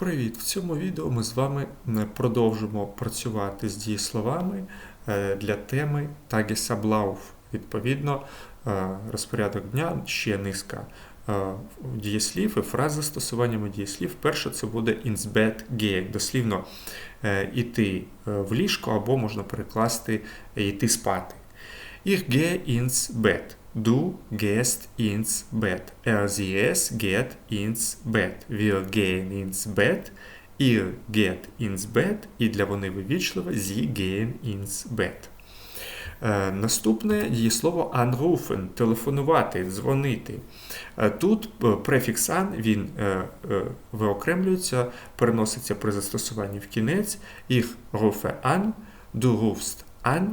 Привіт! В цьому відео ми з вами е, продовжимо працювати з дієсловами е, для теми Tagesablauf. Відповідно, е, розпорядок дня ще низка дієслів і фраз з застосуваннями дієслів. Перше це буде ins bed gehen, дослівно іти в ліжко, або можна перекласти йти спати. Ich gehe ins Bett. Du gehst ins sie, es geht ins Bett. Wir gehen ins Bett. Ihr geht ins Bett. І для вони вивічливо sie gehen ins Bett. Е, наступне дієслово anrufen – телефонувати, дзвонити. Е, тут е, префікс an, він е, виокремлюється, переноситься при застосуванні в кінець. Ich rufe an, du rufst an,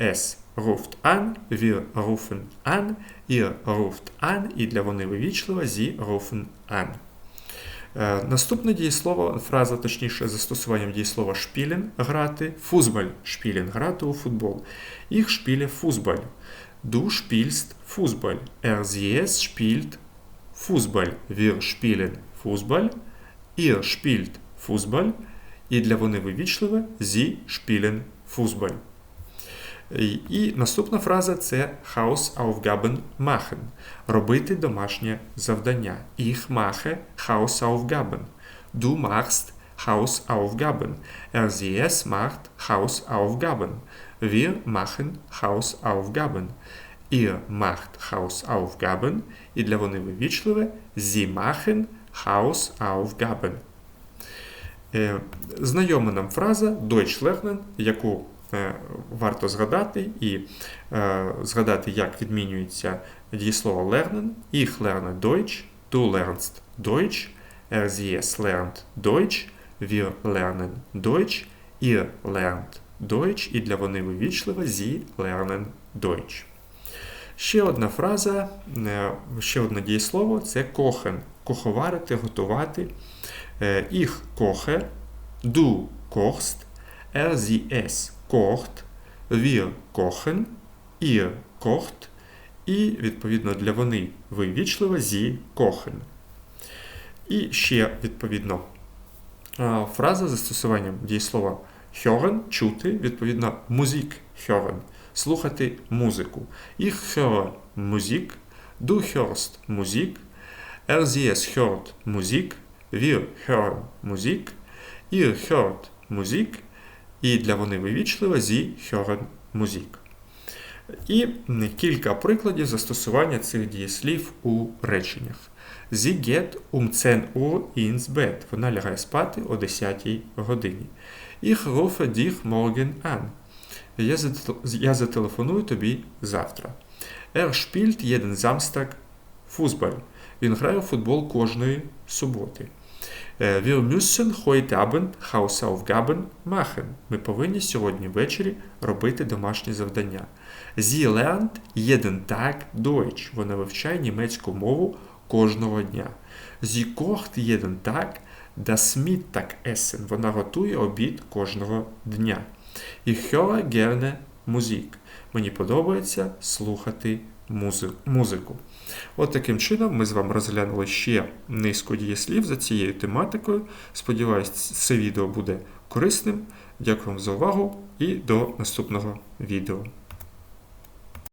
es ruft an, wir rufen an, ihr ruft an, і для вони вивічливо sie rufen an. Е, Наступне дієслово, фраза, точніше, застосуванням дієслова spielen – грати, фузбаль spielen – грати у футбол. Ich spiele Fußball. Du spielst Fußball. Er, sie, es spielt Fußball. Wir spielen Fußball. Ihr spielt Fußball. І для вони вивічливе sie spielen Fußball. І, наступна фраза це Hausaufgaben machen. Робити домашнє завдання. Ich mache Hausaufgaben. Du machst Hausaufgaben. Er, sie, es macht Hausaufgaben. Wir machen Hausaufgaben. Ihr macht Hausaufgaben. І для вони вивічливе Sie machen Hausaufgaben. Е, Знайома нам фраза Deutsch lernen, яку е, варто згадати і е, згадати, як відмінюється дієслово lernen. Ich lerne Deutsch, du lernst Deutsch, er sie es lernt Deutsch, wir lernen Deutsch, ihr lernt Deutsch, і для вони вивічливо sie lernen Deutsch. Ще одна фраза, е, ще одне дієслово це kochen. Куховарити, готувати. Е, Ich koche, du kochst, er sie es kocht, wir kochen, ihr kocht, і, відповідно, для вони вивічливо sie kochen. І ще, відповідно, е, фраза застосуванням дієслова hören – чути, відповідно, Musik hören – слухати музику. Ich höre Musik, du hörst Musik, er sie es hört Musik, wir hören Musik, ihr hört Musik, і для вони вивічливо sie hören Musik. І кілька прикладів застосування цих дієслів у реченнях. Sie geht um 10 Uhr. Вона лягає спати о 10 годині. Ich rufe dich morgen an. Я зателефоную тобі завтра. Er spielt jeden Samstag Fußball. Він грає у футбол кожної суботи. Е, Wir müssen heute Abend Hausaufgaben machen. Ми повинні сьогодні ввечері робити домашні завдання. Sie lernt jeden Tag Deutsch. Вона вивчає німецьку мову кожного дня. Sie kocht jeden Tag das Mittagessen. Вона готує обід кожного дня. Ich höre gerne Musik. Мені подобається слухати музику. От таким чином ми з вами розглянули ще низку дієслів за цією тематикою. Сподіваюсь, це відео буде корисним. Дякую вам за увагу і до наступного відео.